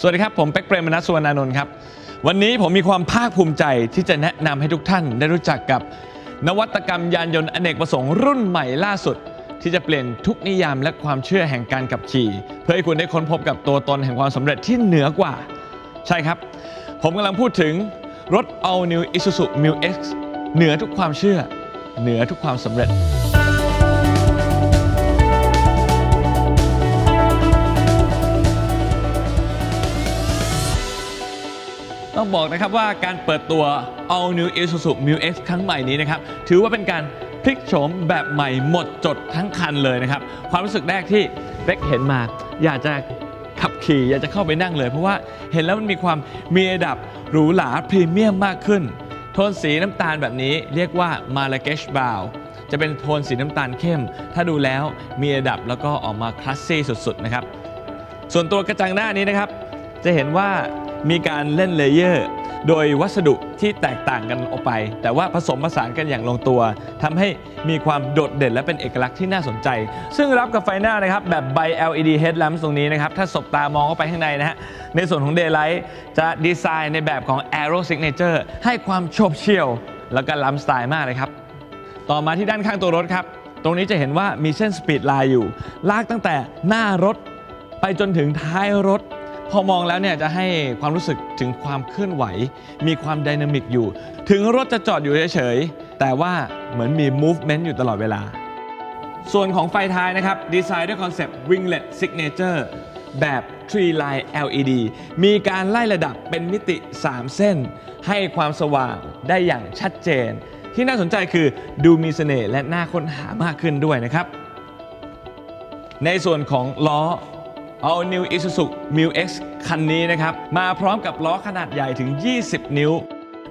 สวัสดีครับ ผมเป็กเปรมนัสสุวรรณานนท์ครับ วันนี้ผมมีความภาคภูมิใจที่จะแนะนำให้ทุกท่านได้รู้จักกับ นวัตกรรมยานยนต์อเนกประสงค์รุ่นใหม่ล่าสุด ที่จะเปลี่ยนทุกนิยามและความเชื่อแห่งการขับขี่ เพื่อให้คุณได้ค้นพบกับตัวตนแห่งความสำเร็จที่เหนือกว่า ใช่ครับ ผมกำลังพูดถึงรถ All New Isuzu Mu X เหนือทุกความเชื่อ เหนือทุกความสำเร็จ ต้องบอกนะครับว่าการเปิดตัว All New Isuzu Mu X ครั้งใหม่นี้นะครับถือว่าเป็นการพลิกโฉมแบบใหม่หมดจดทั้งคันเลยนะครับ ความรู้สึกแรกที่เป๊กเห็นมา อยากจะขับขี่อยากจะเข้าไปนั่งเลย เพราะว่าเห็นแล้วมันมีความมีระดับหรูหราพรีเมียมมากขึ้น โทนสีน้ำตาลแบบนี้เรียกว่า Marrakesh Brown จะเป็นโทนสีน้ำตาลเข้ม ถ้าดูแล้วมีระดับแล้วก็ออกมาคลาสซี่สุดๆนะครับส่วนตัวกระจังหน้านี้นะครับ จะเห็นว่า มีการเล่นเลเยอร์ โดยวัสดุที่แตกต่างกันออกไป แต่ว่าผสมผสานกันอย่างลงตัวทำให้มีความโดดเด่นและเป็นเอกลักษณ์ที่น่าสนใจ ซึ่งรับกับไฟหน้านะครับ แบบใบ LED headlamp ตรงนี้นะครับ ถ้าสบตามองเข้าไปข้างในนะฮะ ในส่วนของ Daylight จะดีไซน์ในแบบของ Aero Signature ให้ความโฉบเฉี่ยว แล้วก็ล้ำสไตล์มากเลยครับ ต่อมาที่ด้านข้างตัวรถครับ ตรงนี้จะเห็นว่ามีเส้นสปีดไลน์อยู่ ลากตั้งแต่หน้ารถไปจนถึงท้ายรถ พอมองแล้วเนี่ยจะให้ความรู้สึกถึงความเคลื่อนไหว มีความไดนามิกอยู่ ถึงรถจะจอดอยู่เฉยๆ แต่ว่าเหมือนมี movement อยู่ตลอดเวลา ส่วนของไฟท้ายนะครับ ดีไซน์ด้วยคอนเซปต์ Winglet Signature แบบ Tree Line LED มีการไล่ระดับเป็นมิติ 3 เส้น ให้ความสว่างได้อย่างชัดเจน ที่น่าสนใจคือดูมีเสน่ห์และน่าค้นหามากขึ้นด้วยนะครับ ในส่วนของล้อ All New Isuzu Mu X คันนี้นะครับ มาพร้อมกับล้อขนาดใหญ่ถึง 20 นิ้ว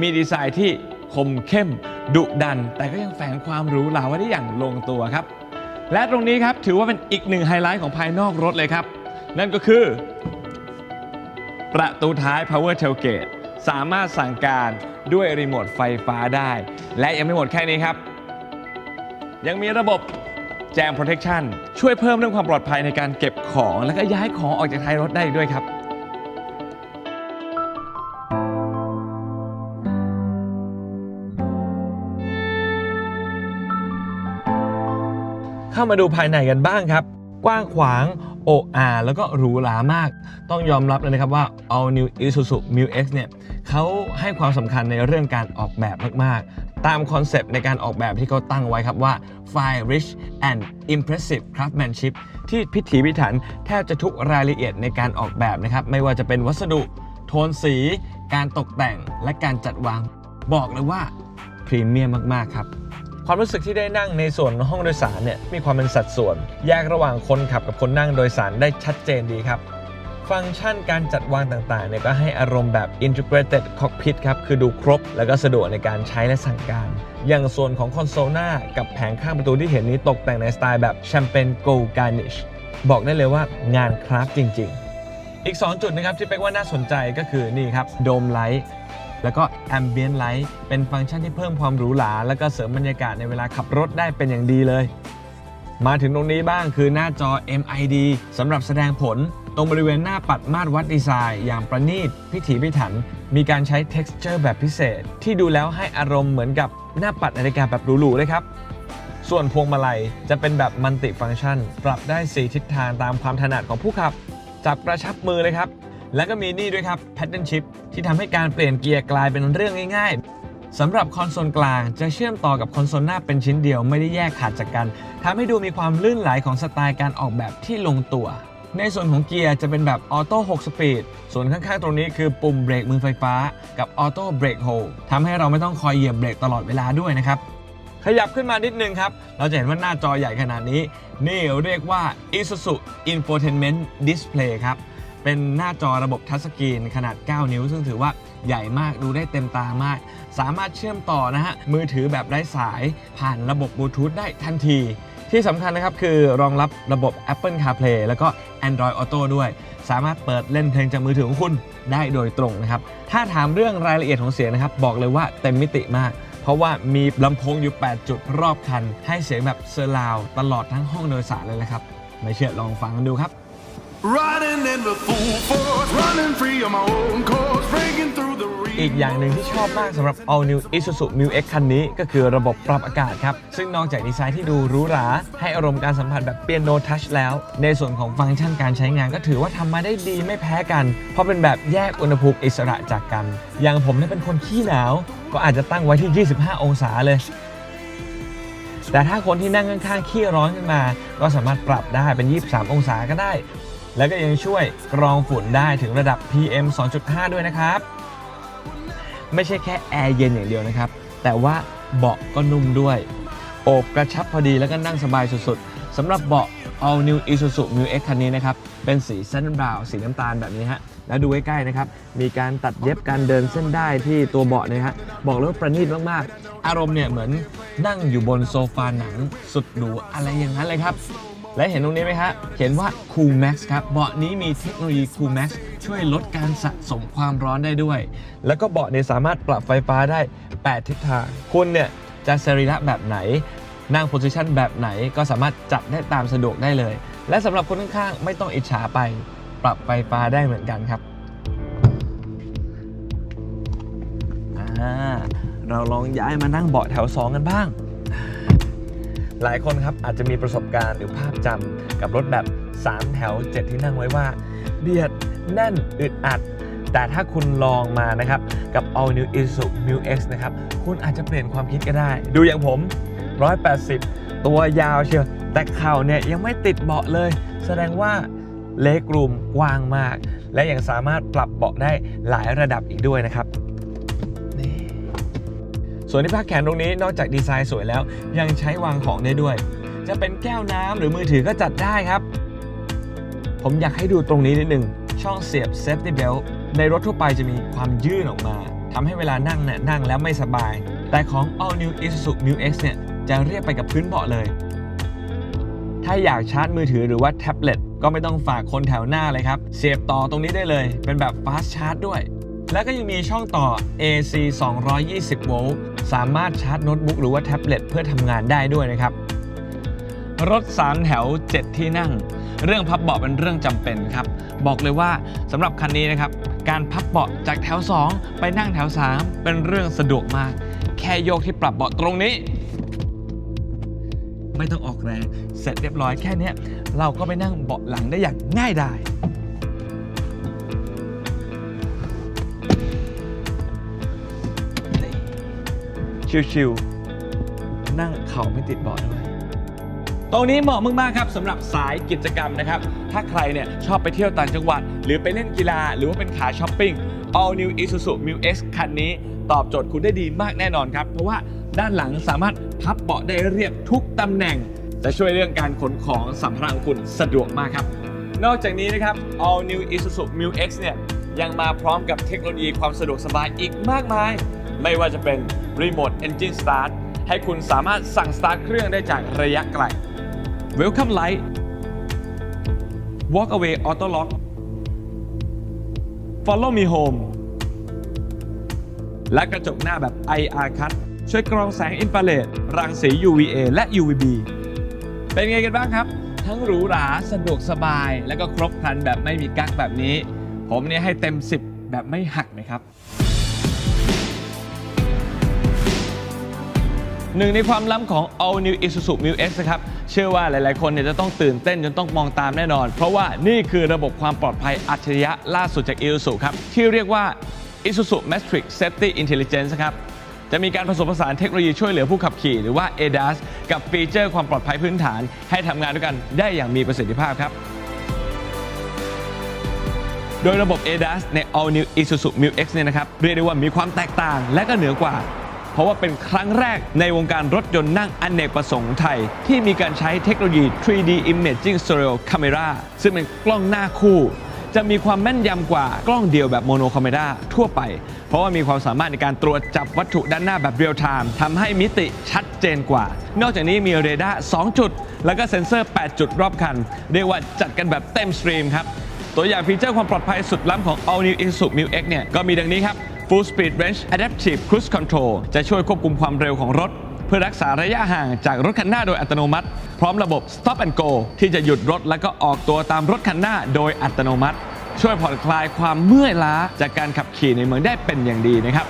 มีดีไซน์ที่คมเข้ม ดุดัน แต่ก็ยังแฝงความหรูหราไว้ได้อย่างลงตัวครับ และตรงนี้ครับถือว่าเป็นอีกหนึ่งไฮไลท์ของภายนอกรถเลยครับ นั่นก็คือ ประตูท้าย Power Tailgate สามารถสั่งการด้วยรีโมทไฟฟ้าได้ และยังไม่หมดแค่นี้ครับ ยังมีระบบ Jam Protection ช่วยเพิ่มเรื่องความปลอดภัยในการเก็บของ แล้วก็ย้ายของออกจากท้ายรถได้อีกด้วยครับ เข้ามาดูภายในกันบ้างครับ กว้างขวางโออาแล้วก็หรูหรามาก ต้องยอมรับเลยนะครับว่า All New Isuzu Mu X เนี่ยเขาให้ความสำคัญในเรื่องการออกแบบมาก ตามคอนเซปต์ในการออกแบบที่เขาตั้งไว้ครับว่า Fine Rich and Impressive Craftsmanship ที่พิถีพิถันแทบจะทุกรายละเอียดในการออกแบบนะครับ ไม่ว่าจะเป็นวัสดุ โทนสี การตกแต่งและการจัดวาง บอกเลยว่าพรีเมียมมาก ๆ ครับความรู้สึกที่ได้นั่งในส่วนห้องโดยสารเนี่ยมีความเป็นสัดส่วน แยกระหว่างคนขับกับคนนั่งโดยสารได้ชัดเจนดีครับ ฟังก์ชันการจัดวางต่างๆเนี่ยก็ให้อารมณ์แบบ integrated cockpit ครับ คือดูครบ แล้วก็สะดวกในการใช้และสั่งการ อย่างส่วนของคอนโซลหน้ากับแผงข้างประตูที่เห็นนี้ตกแต่งในสไตล์แบบ champagne gold garnish บอกได้เลยว่างานคราฟจริง ๆ อีก 2 จุดนะครับที่เป็กว่าน่าสนใจก็คือนี่ครับโดมไลท์แล้วก็ Ambient Light เป็นฟังก์ชันที่เพิ่มความหรูหรา แล้วก็เสริมบรรยากาศในเวลาขับรถได้เป็นอย่างดีเลย มาถึงตรงนี้บ้างคือหน้าจอ MID สำหรับแสดงผล รงบริเวณหน้าปัดมาตรวัดดีไซน์ อย่างประณีตพิถีพิถัน มีการใช้ texture แบบพิเศษ ที่ดูแล้วให้อารมณ์เหมือนกับหน้าปัดนาฬิกาแบบหรูๆเลยครับ ส่วนพวงมาลัยจะเป็นแบบมัลติฟังก์ชัน ปรับได้ 4 ทิศทางตามความถนัดของผู้ขับ จับกระชับมือเลยครับ แล้วก็มีนี่ด้วยครับ Pattern Shift ที่ทำให้การเปลี่ยนเกียร์กลายเป็นเรื่องง่ายๆสำหรับคอนโซลกลางจะเชื่อมต่อกับคอนโซลหน้าเป็นชิ้นเดียวไม่ได้แยกขาดจากกันทำให้ดูมีความลื่นไหลของสไตล์การออกแบบที่ลงตัว ในส่วนของเกียร์จะเป็นแบบออโต้6สปีด ส่วนข้างๆ ตรงนี้คือปุ่มเบรกมือไฟฟ้ากับออโต้เบรกโฮทำให้เราไม่ต้องคอยเหยียบเบรกตลอดเวลาด้วยนะครับ ขยับขึ้นมานิดนึงครับ เราจะเห็นว่าหน้าจอใหญ่ขนาดนี้ นี่เรียกว่า Isuzu Infotainment Display ครับ เป็นหน้าจอระบบทัชสกรีนขนาด 9 นิ้ว ซึ่งถือว่าใหญ่มากดูได้เต็มตามาก สามารถเชื่อมต่อนะฮะมือถือแบบไร้สาย ผ่านระบบบลูทูธได้ทันที ที่สำคัญนะครับคือรองรับระบบ Apple CarPlay แล้วก็ Android Auto ด้วย สามารถเปิดเล่นเพลงจากมือถือของคุณได้โดยตรงนะครับ ถ้าถามเรื่องรายละเอียดของเสียงนะครับ บอกเลยว่าเต็มมิติมาก เพราะว่ามีลำโพงอยู่ 8 จุดรอบคัน ให้เสียงแบบเซอร์ราวตลอดทั้งห้องโดยสารเลยนะครับ ไม่เชื่อลองฟังกันดูครับ Riding in the full force, running free on my own course, breaking through the อีกอย่างหนึ่งที่ชอบมากสำหรับ All New Isuzu Mu X คันนี้ก็คือระบบปรับอากาศครับ ซึ่งนอกจากดีไซน์ที่ดูหรูหรา ให้อารมณ์การสัมผัสแบบเปียโนทัชแล้ว ในส่วนของฟังก์ชันการใช้งานก็ถือว่าทำมาได้ดีไม่แพ้กัน เพราะเป็นแบบแยกอุณหภูมิอิสระจากกัน อย่างผมเนี่ยเป็นคนขี้หนาว ก็อาจจะตั้งไว้ที่ 25 องศาเลยแต่ถ้าคนที่นั่งข้างๆขี้ร้อนขึ้นมา ก็สามารถปรับได้เป็น 23 องศาก็ได้ แล้วก็ยังช่วยกรองฝุ่นได้ถึงระดับ PM 2.5 ด้วยนะครับ ไม่ใช่แค่แอร์เย็นอย่างเดียวนะครับ แต่ว่าเบาะก็นุ่มด้วย โอบกระชับพอดีแล้วก็นั่งสบายสุดๆสำหรับเบาะ All New Isuzu Mu X คันนี้นะครับ เป็นสีเส้นบราวสีน้ำตาลแบบนี้ฮะ แล้วดูใกล้ๆนะครับ มีการตัดเย็บการเดินเส้นได้ที่ตัวเบาะนยฮะ บอกเลยว่าประณีตมากๆ อารมณ์เนี่ยเหมือนนั่งอยู่บนโซฟาหนังสุดหรูอะไรอย่างนั้นเลยครับ และเห็นตรงนี้ไหมฮะเขียนว่า Cool Max ครับ เบาะนี้มีเทคโนโลยี Cool Max ช่วยลดการสะสมความร้อนได้ด้วย แล้วก็เบาะเนี่ยสามารถปรับไฟฟ้าได้ 8 ทิศทาง คุณเนี่ยจะสรีระแบบไหน นั่งโพสิชันแบบไหนก็สามารถจัดได้ตามสะดวกได้เลย และสำหรับคนข้างๆ ไม่ต้องอิจฉาไป ปรับไฟฟ้าได้เหมือนกันครับอ่าเราลองย้ายมานั่งเบาะแถว 2 กันบ้าง หลายคนครับอาจจะมีประสบการณ์หรือภาพจำกับรถแบบ 3 แถว 7 ที่นั่งไว้ว่า เบียดแน่นอึดอัด แต่ถ้าคุณลองมานะครับกับ All New Isuzu Mu X นะครับคุณอาจจะเปลี่ยนความคิดก็ได้ ดูอย่างผม 180 ตัวยาวเชียวแต่เข่าเนี่ยยังไม่ติดเบาะเลย แสดงว่าเล็กรูมกว้างมาก และยังสามารถปรับเบาะได้หลายระดับอีกด้วยนะครับ ส่วนที่พักแขนตรงนี้นอกจากดีไซน์สวยแล้ว ยังใช้วางของได้ด้วย จะเป็นแก้วน้ำหรือมือถือก็จัดได้ครับ ผมอยากให้ดูตรงนี้นิดนึง ช่องเสียบ safety belt ในรถทั่วไปจะมีความยื่นออกมาทำให้เวลานั่งเนี่ยนั่งแล้วไม่สบาย แต่ของ All New Isuzu Mu X เนี่ยจะเรียบไปกับพื้นเบาะเลย ถ้าอยากชาร์จมือถือหรือว่าแท็บเล็ตก็ไม่ต้องฝากคนแถวหน้าเลยครับ เสียบต่อตรงนี้ได้เลย เป็นแบบ fast charge ด้วย แล้วก็ยังมีช่องต่อ AC 220 โวลต์ สามารถชาร์จโน้ตบุ๊กหรือว่าแท็บเล็ตเพื่อทำงานได้ด้วยนะครับ รถ3แถว 7 ที่นั่ง เรื่องพับเบาะเป็นเรื่องจำเป็นครับ บอกเลยว่าสำหรับคันนี้นะครับ การพับเบาะจากแถว 2 ไปนั่งแถว 3 เป็นเรื่องสะดวกมาก แค่โยกที่ปรับเบาะตรงนี้ ไม่ต้องออกแรง เสร็จเรียบร้อยแค่นี้เราก็ไปนั่งเบาะหลังได้อย่างง่ายดาย ชิวๆนั่งเข่าไม่ติดเบาะด้วย ตรงนี้เหมาะมากๆครับสำหรับสายกิจกรรมนะครับ ถ้าใครเนี่ยชอบไปเที่ยวต่างจังหวัด หรือไปเล่นกีฬา หรือว่าเป็นขาช้อปปิ้ง All New Isuzu Mu X คันนี้ ตอบโจทย์คุณได้ดีมากแน่นอนครับ เพราะว่าด้านหลังสามารถพับเบาะได้เรียบทุกตำแหน่งจะช่วยเรื่องการขนของสัมภาระของคุณสะดวกมากครับ นอกจากนี้นะครับ All New Isuzu Mu X เนี่ยยังมาพร้อมกับเทคโนโลยีความสะดวกสบายอีกมากมาย ไม่ว่าจะเป็น Remote Engine Start ให้คุณสามารถสั่งสตาร์ทเครื่องได้จากระยะไกล Welcome Light Walk Away Auto Lock Follow Me Home และกระจกหน้าแบบ IR Cut ช่วยกรองแสงอินฟราเรดรังสี UVA และ UVB เป็นไงกันบ้างครับ ทั้งหรูหราสะดวกสบาย และก็ครบครันแบบไม่มีกั๊กแบบนี้ ผมเนี่ยให้เต็ม 10 แบบไม่หักนะครับ หนึ่งในความล้ำของ All New Isuzu Mu X นะครับ เชื่อว่าหลายๆ คนเนี่ยจะต้องตื่นเต้นจนต้องมองตามแน่นอน เพราะว่านี่คือระบบความปลอดภัยอัจฉริยะล่าสุดจาก Isuzu ครับ ที่เรียกว่า Isuzu Matrix Safety Intelligence ครับจะมีการผสมผสานเทคโนโลยีช่วยเหลือผู้ขับขี่หรือว่า ADAS กับฟีเจอร์ความปลอดภัยพื้นฐาน ให้ทำงานด้วยกันได้อย่างมีประสิทธิภาพครับ โดยระบบ ADAS ใน All New Isuzu Mu X เนี่ยนะครับเรียกได้ว่ามีความแตกต่างและก็เหนือกว่า เพราะว่าเป็นครั้งแรกในวงการรถยนต์นั่งอเนกประสงค์ไทย ที่มีการใช้เทคโนโลยี 3D Imaging Stereo Camera ซึ่งเป็นกล้องหน้าคู่ จะมีความแม่นยำกว่ากล้องเดียวแบบโมโนคาเมราทั่วไป เพราะว่ามีความสามารถในการตรวจจับวัตถุด้านหน้าแบบเรียลไทม์ทำให้มิติชัดเจนกว่า นอกจากนี้มีเรดาร์ 2 จุด แล้วก็เซ็นเซอร์ 8 จุดรอบคัน เรียกว่าจัดกันแบบเต็มสตรีมครับตัวอย่างฟีเจอร์ความปลอดภัยสุดล้ำของ All New Isuzu Mu X เนี่ยก็มีดังนี้ครับ Full Speed Range Adaptive Cruise Control จะช่วยควบคุมความเร็วของรถ เพื่อรักษาระยะห่างจากรถคันหน้าโดยอัตโนมัติ พร้อมระบบ stop and go ที่จะหยุดรถแล้วก็ออกตัวตามรถคันหน้าโดยอัตโนมัติ ช่วยผ่อนคลายความเมื่อยล้าจากการขับขี่ในเมืองได้เป็นอย่างดีนะครับ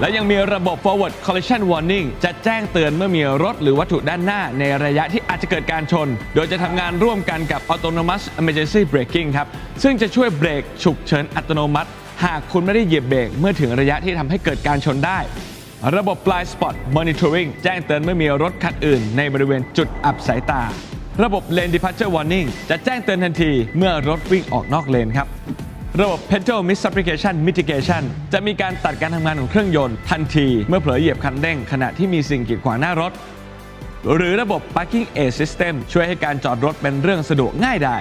และยังมีระบบ forward collision warning จะแจ้งเตือนเมื่อมีรถหรือวัตถุด้านหน้าในระยะที่อาจจะเกิดการชน โดยจะทำงานร่วมกันกับ autonomous emergency braking ครับ ซึ่งจะช่วยเบรกฉุกเฉินอัตโนมัติ หากคุณไม่ได้เหยียบเบรกเมื่อถึงระยะที่ทำให้เกิดการชนได้ ระบบ blind spot monitoring แจ้งเตือนเมื่อมีรถคันอื่น ในบริเวณจุดอับสายตา ระบบ lane departure warning จะแจ้งเตือนทันทีเมื่อรถวิ่งออกนอกเลนครับระบบ pedal misapplication mitigation จะมีการตัดการทำงานของเครื่องยนต์ทันทีเมื่อเผลอเหยียบคันเร่งขณะที่มีสิ่งกีดขวางหน้ารถ หรือระบบ parking aid system ช่วยให้การจอดรถเป็นเรื่องสะดวกง่ายได้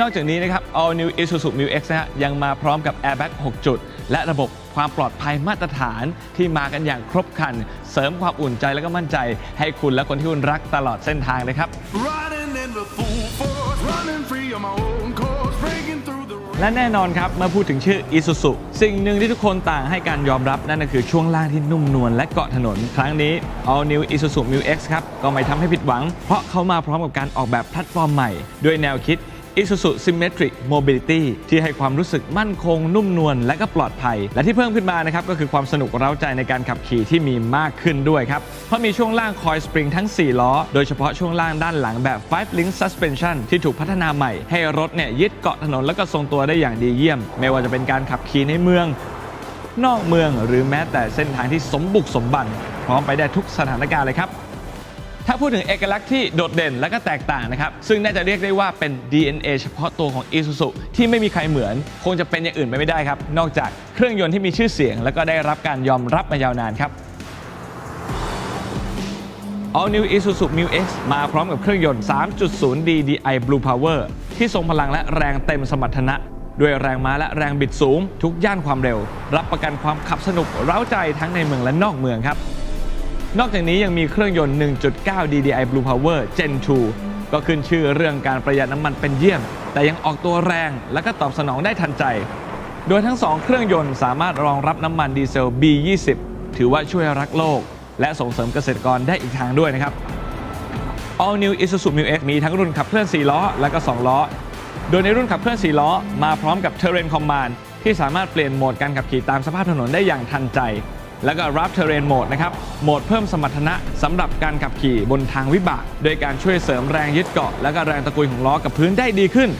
นอกจากนี้นะครับ All New Isuzu Mu X นะฮะยังมาพร้อมกับ Airbag 6 จุด และระบบความปลอดภัยมาตรฐานที่มากันอย่างครบครัน เสริมความอุ่นใจและก็มั่นใจ ให้คุณและคนที่คุณรักตลอดเส้นทางเลยครับ Riding in the full force, running free on my own course, breaking through the และแน่นอนครับ เมื่อพูดถึงชื่อ Isuzu สิ่งหนึ่งที่ทุกคนต่างให้การยอมรับนั่นก็คือช่วงล่างที่นุ่มนวลและเกาะถนน ครั้งนี้ All New Isuzu Mu X ครับ ก็ไม่ทำให้ผิดหวัง เพราะเขามาพร้อมกับการออกแบบแพลตฟอร์มใหม่ ด้วยแนวคิด Isuzu Symmetric Mobility ที่ให้ความรู้สึกมั่นคง นุ่มนวลและก็ปลอดภัย และที่เพิ่มขึ้นมานะครับก็คือความสนุกเร้าใจในการขับขี่ที่มีมากขึ้นด้วยครับ เพราะมีช่วงล่างคอยสปริงทั้ง 4 ล้อ โดยเฉพาะช่วงล่างด้านหลังแบบ 5 link suspension ที่ถูกพัฒนาใหม่ ให้รถเนี่ยยึดเกาะถนนและก็ทรงตัวได้อย่างดีเยี่ยม ไม่ว่าจะเป็นการขับขี่ในเมือง นอกเมืองหรือแม้แต่เส้นทางที่สมบุกสมบันพร้อมไปได้ทุกสถานการณ์เลยครับ ถ้าพูดถึงเอกลักษณ์ที่โดดเด่นและก็แตกต่างนะครับ ซึ่งน่าจะเรียกได้ว่าเป็น DNA เฉพาะตัวของ Isuzu ที่ไม่มีใครเหมือน คงจะเป็นอย่างอื่นไปไม่ได้ครับ นอกจากเครื่องยนต์ที่มีชื่อเสียง และก็ได้รับการยอมรับมายาวนานครับ All New Isuzu Mu X มาพร้อมกับเครื่องยนต์ 3.0D DI Blue Power ที่ทรงพลังและแรงเต็มสมรรถนะด้วยแรงม้าและแรงบิดสูง ทุกย่านความเร็ว รับประกันความขับสนุกเร้าใจทั้งในเมืองและนอกเมืองครับ นอกจากนี้ยังมีเครื่องยนต์ 1.9 DDI Blue Power Gen 2 ก็ขึ้นชื่อเรื่องการประหยัดน้ำมันเป็นเยี่ยม แต่ยังออกตัวแรงและก็ตอบสนองได้ทันใจ โดยทั้ง 2 เครื่องยนต์สามารถรองรับน้ำมันดีเซล B20 ถือว่าช่วยรักโลก และส่งเสริมเกษตรกรได้อีกทางด้วยนะครับ All New Isuzu Mu X มีทั้งรุ่นขับเคลื่อน 4 ล้อ และก็ 2 ล้อ โดยในรุ่นขับเคลื่อน 4 ล้อ มาพร้อมกับ Terrain Command ที่สามารถเปลี่ยนโหมดการขับขี่ตามสภาพถนนได้อย่างทันใจ แล้วก็ Rough Terrain Mode นะครับโหมดเพิ่มสมรรถนะสำหรับการขับขี่บนทางวิบากโดยการช่วยเสริมแรงยึดเกาะ และก็แรงตะกุยของล้อกับพื้นได้ดีขึ้น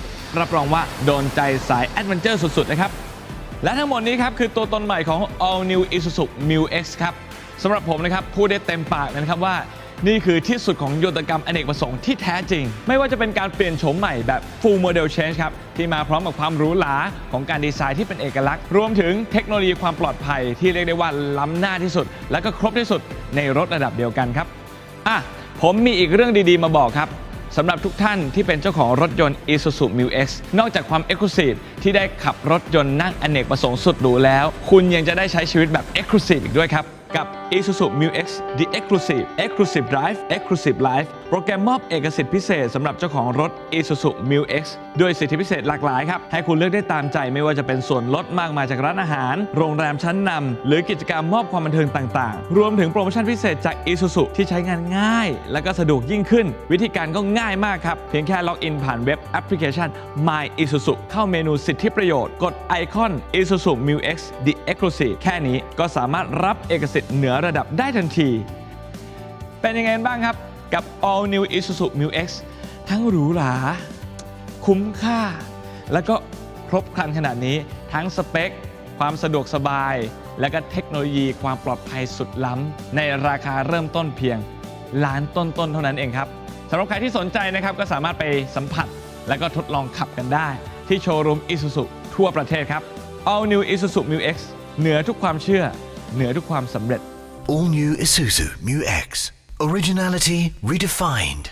รับรองว่าโดนใจสายแอดเวนเจอร์สุด ๆ นะครับ และทั้งหมดนี้ครับคือตัวตนใหม่ของ All New Isuzu Mu X ครับสำหรับผมนะครับพูดได้เต็มปากนะครับว่า นี่คือที่สุดของโยนตกรรมอเนกประสงค์ที่แท้จริง ไม่ว่าจะเป็นการเปลี่ยนโฉมใหม่แบบ Full Model Change ครับ ที่มาพร้อมกับความหรูหราของการดีไซน์ที่เป็นเอกลักษณ์ รวมถึงเทคโนโลยีความปลอดภัยที่เรียกได้ว่าล้ำหน้าที่สุด และก็ครบที่สุดในรถระดับเดียวกันครับอะผมมีอีกเรื่องดีๆ มาบอกครับสำหรับทุกท่านที่เป็นเจ้าของรถยนต์ Isuzu Mu X นอกจากความ Exclusive ที่ได้ขับรถยนต์นั่งอเนกประสงค์สุดหรูแล้ว คุณยังจะได้ใช้ชีวิตแบบ Exclusive อีกด้วยครับ กับ Isuzu Mu X The Exclusive Exclusive Drive Exclusive Life โปรแกรมมอบเอกสิทธิพิเศษสำหรับเจ้าของรถ Isuzu Mu X ด้วยสิทธิพิเศษหลากหลายครับ ให้คุณเลือกได้ตามใจไม่ว่าจะเป็นส่วนลดมากมายจากร้านอาหาร โรงแรมชั้นนำหรือกิจกรรมมอบความบันเทิงต่างๆ รวมถึงโปรโมชั่นพิเศษจาก Isuzu ที่ใช้งานง่าย และก็สะดวกยิ่งขึ้น วิธีการก็ง่ายมากครับ เพียงแค่ล็อกอินผ่านเว็บแอปพลิเคชัน My Isuzu เข้าเมนูสิทธิประโยชน์กดไอคอน Isuzu Mu X The Exclusive แค่นี้ก็สามารถรับเอกสิทธิ์เหนือระดับได้ทันที เป็นยังไงบ้างครับ กับ All New Isuzu Mu X ทั้งหรูหรา คุ้มค่า แล้วก็ครบครันขนาดนี้ ทั้งสเปค ความสะดวกสบาย และก็เทคโนโลยีความปลอดภัยสุดล้ำ ในราคาเริ่มต้นเพียงล้านต้นๆเท่านั้นเองครับสำหรับใครที่สนใจนะครับก็สามารถไปสัมผัสและก็ทดลองขับกันได้ ที่โชว์รูม Isuzu ทั่วประเทศครับ All New Isuzu Mu X เหนือทุกความเชื่อ เหนือทุกความสำเร็จ All new Isuzu Mu X. Originality redefined.